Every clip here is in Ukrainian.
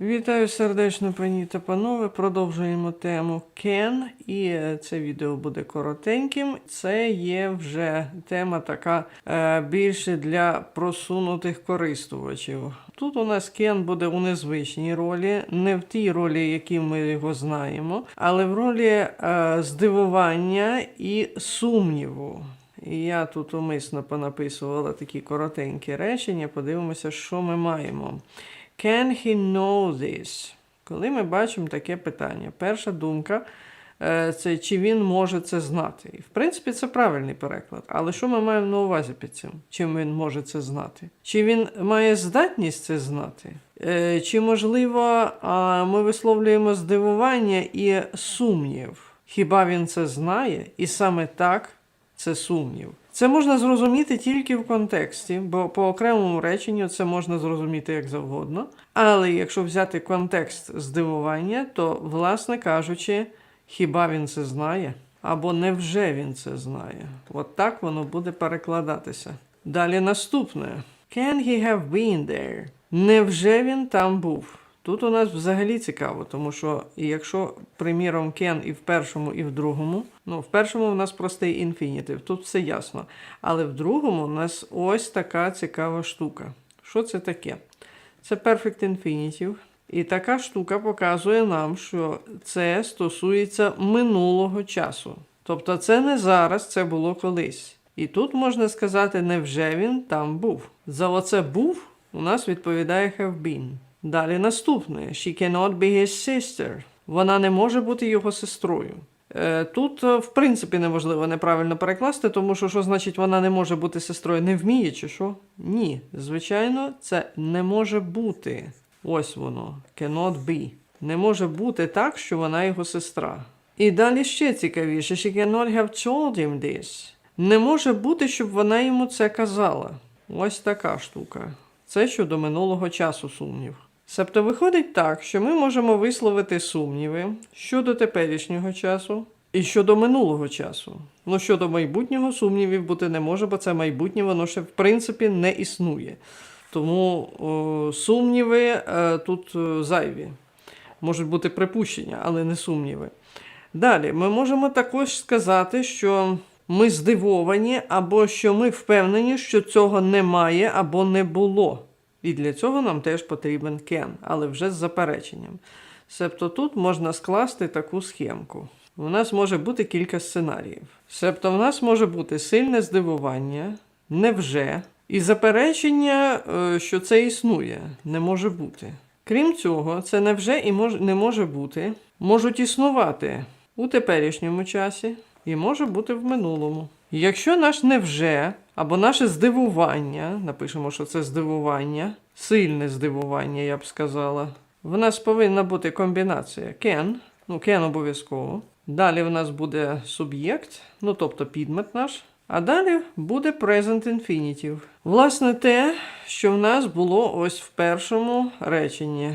Вітаю сердечно, пані та панове. Продовжуємо тему Can, і е, це відео буде коротеньким. Це є вже тема така е, більше для просунутих користувачів. Тут у нас Кен буде у незвичній ролі, не в тій ролі, які ми його знаємо, але в ролі е, здивування і сумніву. Я тут умисно понаписувала такі коротенькі речення. Подивимося, що ми маємо. Can he know this? Коли ми бачимо таке питання, перша думка е, це чи він може це знати. І в принципі, це правильний переклад. Але що ми маємо на увазі під цим? Чим він може це знати? Чи він має здатність це знати? Е, Чи можливо ми висловлюємо здивування і сумнів? Хіба він це знає? І саме так це сумнів. Це можна зрозуміти тільки в контексті, бо по окремому реченню це можна зрозуміти як завгодно. Але якщо взяти контекст здивування, то, власне кажучи, хіба він це знає? Або невже він це знає? От так воно буде перекладатися. Далі наступне. Can he have been there? Невже він там був? Тут у нас взагалі цікаво, тому що якщо, приміром, can і в першому, і в другому, ну, в першому у нас простий інфінітив, тут все ясно. Але в другому у нас ось така цікава штука. Що це таке? Це perfect infinitive. І така штука показує нам, що це стосується минулого часу. Тобто це не зараз, це було колись. І тут можна сказати, невже він там був. За оце був у нас відповідає have been. Далі наступне: She cannot be his sister. Вона не може бути його сестрою. Е, Тут, е, в принципі, неможливо неправильно перекласти, тому що що значить вона не може бути сестрою? Не вміє чи що? Ні. Звичайно, це не може бути. Ось воно. Cannot be. Не може бути так, що вона його сестра. І далі ще цікавіше, she cannot have told him this. Не може бути, щоб вона йому це казала. Ось така штука. Це щодо минулого часу сумнів. Себто виходить так, що ми можемо висловити сумніви щодо теперішнього часу і щодо минулого часу. Ну, щодо майбутнього сумнівів бути не може, бо це майбутнє, воно ще в принципі не існує. Тому о, сумніви е, тут е, зайві. Можуть бути припущення, але не сумніви. Далі, ми можемо також сказати, що ми здивовані, або що ми впевнені, що цього немає або не було. І для цього нам теж потрібен can, але вже з запереченням. Себто тут можна скласти таку схемку. У нас може бути кілька сценаріїв. Себто в нас може бути сильне здивування, невже, і заперечення, е, що це існує, не може бути. Крім цього, це невже і мож, не може бути, можуть існувати у теперішньому часі і може бути в минулому. Якщо наш невже або наше здивування, напишемо, що це здивування, сильне здивування, я б сказала, в нас повинна бути комбінація can, ну can обов'язково. Далі в нас буде суб'єкт, ну тобто підмет наш. А далі буде present infinitive. Власне, те, що в нас було ось в першому реченні.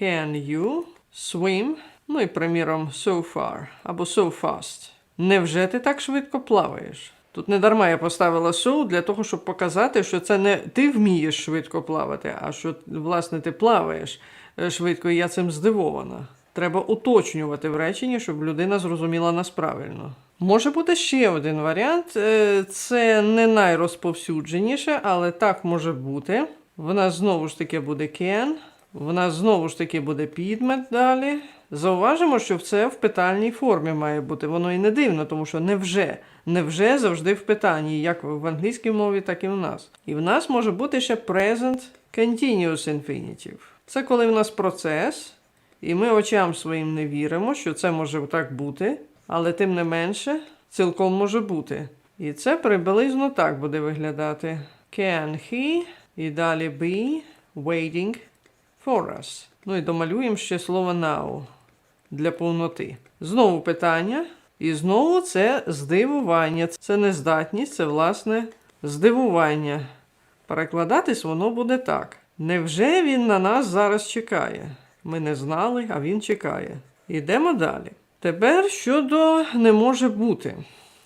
Can you swim? Ну і, приміром, so far або so fast. Невже ти так швидко плаваєш? Тут не дарма я поставила so для того, щоб показати, що це не ти вмієш швидко плавати, а що, власне, ти плаваєш е, швидко, і я цим здивована. Треба уточнювати в реченні, щоб людина зрозуміла нас правильно. Може бути ще один варіант. Е, Це не найрозповсюдженіше, але так може бути. В нас знову ж таки буде can, в нас знову ж таки буде підмет далі. Зауважимо, що це в питальній формі має бути. Воно і не дивно, тому що невже. Невже завжди в питанні, як в англійській мові, так і в нас. І в нас може бути ще present continuous infinitive. Це коли в нас процес, і ми очам своїм не віримо, що це може так бути, але тим не менше, цілком може бути. І це приблизно так буде виглядати. Can he і далі be waiting for us. Ну і домалюємо ще слово now для повноти. Знову питання. І знову це здивування. Це не здатність, це власне здивування. Перекладатись воно буде так. Невже він на нас зараз чекає? Ми не знали, а він чекає. Йдемо далі. Тепер щодо не може бути.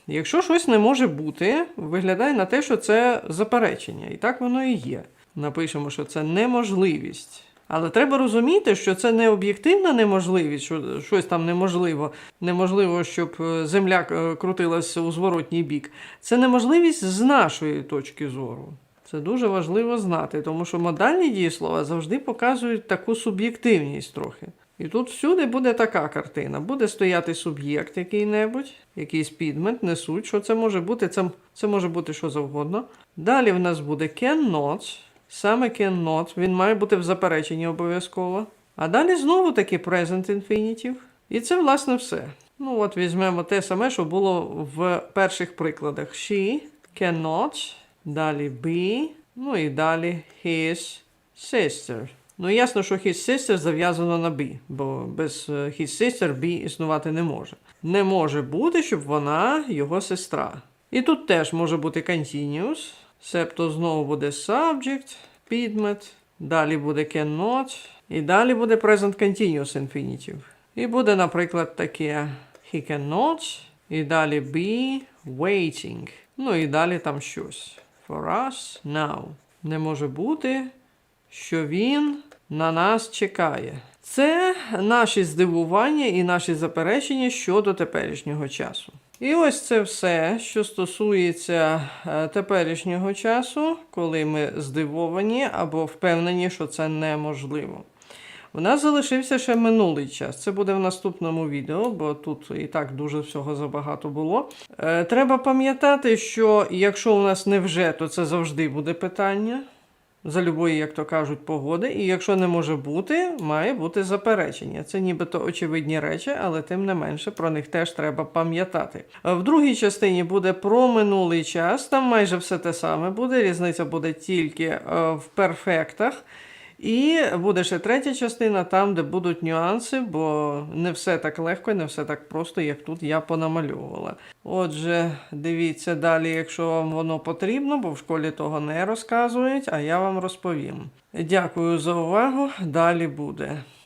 Якщо щось не може бути, виглядає на те, що це заперечення. І так воно і є. Напишемо, що це неможливість. Але треба розуміти, що це не об'єктивна неможливість, що щось там неможливо. Неможливо, щоб е, земля е, крутилася у зворотній бік. Це неможливість з нашої точки зору. Це дуже важливо знати, тому що модальні дієслова завжди показують таку суб'єктивність трохи. І тут всюди буде така картина. Буде стояти суб'єкт який-небудь, якийсь підмет, несуть. Що це може бути? Це, це може бути що завгодно. Далі в нас буде can not. Саме can not. Він має бути в запереченні обов'язково. А далі знову таки present infinitive. І це, власне, все. Ну, от візьмемо те саме, що було в перших прикладах. She cannot, далі be, ну і далі his sister. Ну, ясно, що his sister зав'язано на be, бо без е, his sister be існувати не може. Не може бути, щоб вона його сестра. І тут теж може бути continuous, себто знову буде subject, підмет, далі буде cannot, і далі буде present continuous infinitive. І буде, наприклад, таке he cannot, і далі be waiting. Ну і далі там щось. For us now. Не може бути, що він на нас чекає. Це наші здивування і наші заперечення щодо теперішнього часу. І ось це все, що стосується е, теперішнього часу, коли ми здивовані або впевнені, що це неможливо. У нас залишився ще минулий час. Це буде в наступному відео, бо тут і так дуже всього забагато було. Е, треба пам'ятати, що якщо у нас не вже, то це завжди буде питання. За любої, як то кажуть, погоди. І якщо не може бути, має бути заперечення. Це нібито очевидні речі, але тим не менше про них теж треба пам'ятати. В другій частині буде про минулий час. Там майже все те саме буде. Різниця буде тільки е, в перфектах. І буде ще третя частина, там, де будуть нюанси, бо не все так легко і не все так просто, як тут я понамальовувала. Отже, дивіться далі, якщо вам воно потрібно, бо в школі того не розказують, а я вам розповім. Дякую за увагу. Далі буде.